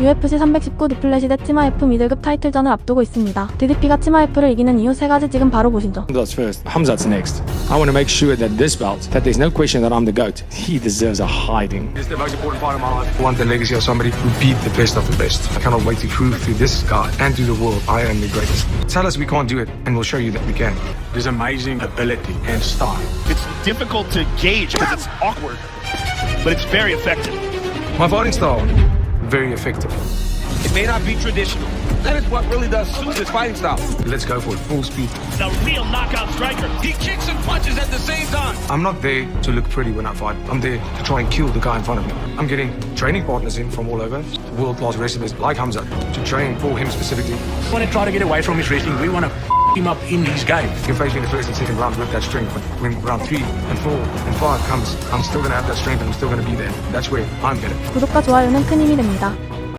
UFC 319 디플래시 대 치마에프 미들급 타이틀전을 앞두고 있습니다. DDP가 치마에프를 이기는 이유 세 가지 지금 바로 보시죠. Hamzat's first. Hamzat's next. I want to make sure that this belt, that there's no question that I'm the GOAT. He deserves a hiding. It's the most important part of my life. I want the legacy of somebody who beat the best of the best. I cannot wait to prove to this guy and to the world I am the greatest. Tell us we can't do it, and we'll show you that we can. His amazing ability and style. It's difficult to gauge because it's awkward, but it's very effective. My fighting style, very effective. It may not be traditional. That is what really does suit his fighting style. Let's go for it, full speed. The real knockout striker. He kicks and punches at the same time. I'm not there to look pretty when I fight. I'm there to try and kill the guy in front of me. I'm getting training partners in from all over, world-class wrestlers like Hamza, to train for him specifically. We want to try to get away from his wrestling. We want to him up in his game. You can face me in the first and second rounds with that strength, but when round three and four and five comes, I'm still gonna have that strength and I'm still gonna be there. That's where I'm better. 구독과 좋아요는 큰 힘이 됩니다.